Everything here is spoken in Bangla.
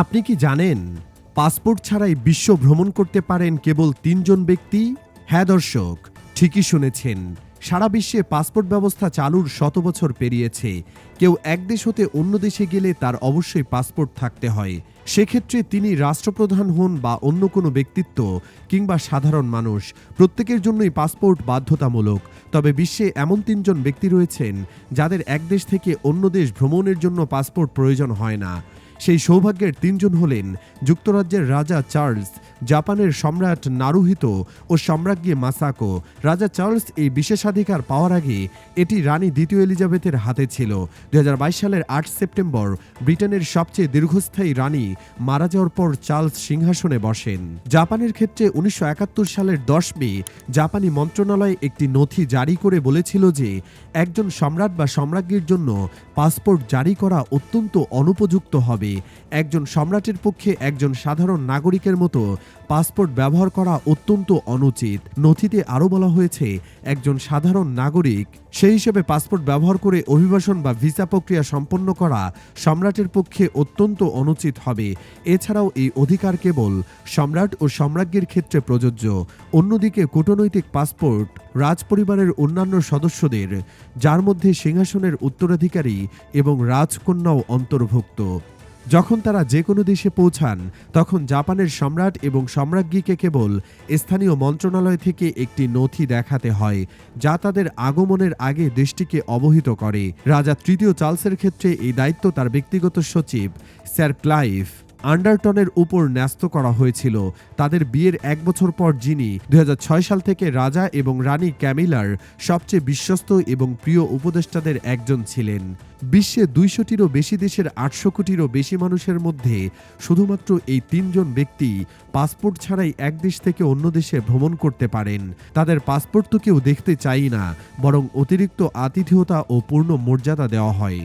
আপনি কি জানেন, পাসপোর্ট ছাড়াই বিশ্ব ভ্রমণ করতে পারেন কেবল তিনজন ব্যক্তি? হ্যাঁ দর্শক, ঠিকই শুনেছেন। সারা বিশ্বে পাসপোর্ট ব্যবস্থা চালুর শত বছর পেরিয়েছে। কেউ এক দেশ হতে অন্য দেশে গেলে তার অবশ্যই পাসপোর্ট থাকতে হয়। সেক্ষেত্রে তিনি রাষ্ট্রপ্রধান হন বা অন্য কোনো ব্যক্তিত্ব কিংবা সাধারণ মানুষ। প্রত্যেকের জন্যই পাসপোর্ট বাধ্যতামূলক। তবে বিশ্বে এমন তিনজন ব্যক্তি রয়েছেন, যাদের এক দেশ থেকে অন্য দেশ ভ্রমণের জন্য পাসপোর্ট প্রয়োজন হয় না। সেই সৌভাগ্যের তিনজন হলেন যুক্তরাজ্যের রাজা চার্লস জাপানের সম্রাট নারুহিতো ও সম্রাজ্ঞী মাসাকো, রাজা চার্লস এই বিশেষাধিকার পাওয়ার আগে এটি রানী দ্বিতীয় এলিজাবেথের হাতে ছিল। দু হাজার বাইশ সালের আট সেপ্টেম্বর ব্রিটেনের সবচেয়ে দীর্ঘস্থায়ী রানী মারা যাওয়ার পর চার্লস সিংহাসনে বসেন। জাপানের ক্ষেত্রে উনিশশো একাত্তর সালের দশ মে জাপানি মন্ত্রণালয় একটি নথি জারি করে বলেছিল যে, একজন সম্রাট বা সম্রাজ্ঞীর জন্য পাসপোর্ট জারি করা অত্যন্ত অনুপযুক্ত হবে। একজন সম্রাটের পক্ষে একজন সাধারণ নাগরিকের মতো পাসপোর্ট ব্যবহার করা অত্যন্ত অনুচিত। নথিতে আরও বলা হয়েছে, একজন সাধারণ নাগরিক, সেই হিসেবে পাসপোর্ট ব্যবহার করে অভিবাসন বা ভিসা প্রক্রিয়া সম্পন্ন করা সম্রাটের পক্ষে অত্যন্ত অনুচিত হবে। এছাড়াও এই অধিকার কেবল সম্রাট ও সম্রাজ্ঞীর ক্ষেত্রে প্রযোজ্য। অন্যদিকে কূটনৈতিক পাসপোর্ট রাজপরিবারের অন্যান্য সদস্যদের, যার মধ্যে সিংহাসনের উত্তরাধিকারী এবং রাজকন্যাও অন্তর্ভুক্ত। যখন তারা যে কোনো দেশে পৌঁছান, তখন জাপানের সম্রাট এবং সম্রাজ্ঞীকে কেবল স্থানীয় মন্ত্রণালয় থেকে একটি নথি দেখাতে হয়, যা তাদের আগমনের আগে দেশটিকে অবহিত করে। রাজা তৃতীয় চার্লসের ক্ষেত্রে এই দায়িত্ব তার ব্যক্তিগত সচিব, স্যার ক্লাইভ। আন্ডারটনের উপর ন্যস্ত করা হয়েছিল। তাদের বিয়ের এক বছর পর যিনি দু হাজার ছয় সাল থেকে রাজা এবং রানী ক্যামিলার সবচেয়ে বিশ্বস্ত এবং প্রিয় উপদেষ্টাদের একজন ছিলেন। বিশ্বে দুইশোটিরও বেশি দেশের আটশো কোটিরও বেশি মানুষের মধ্যে শুধুমাত্র এই তিনজন ব্যক্তি পাসপোর্ট ছাড়াই এক দেশ থেকে অন্য দেশে ভ্রমণ করতে পারেন। তাদের পাসপোর্ট তো কেউ দেখতে চাই না, বরং অতিরিক্ত আতিথেয়তা ও পূর্ণ মর্যাদা দেওয়া হয়।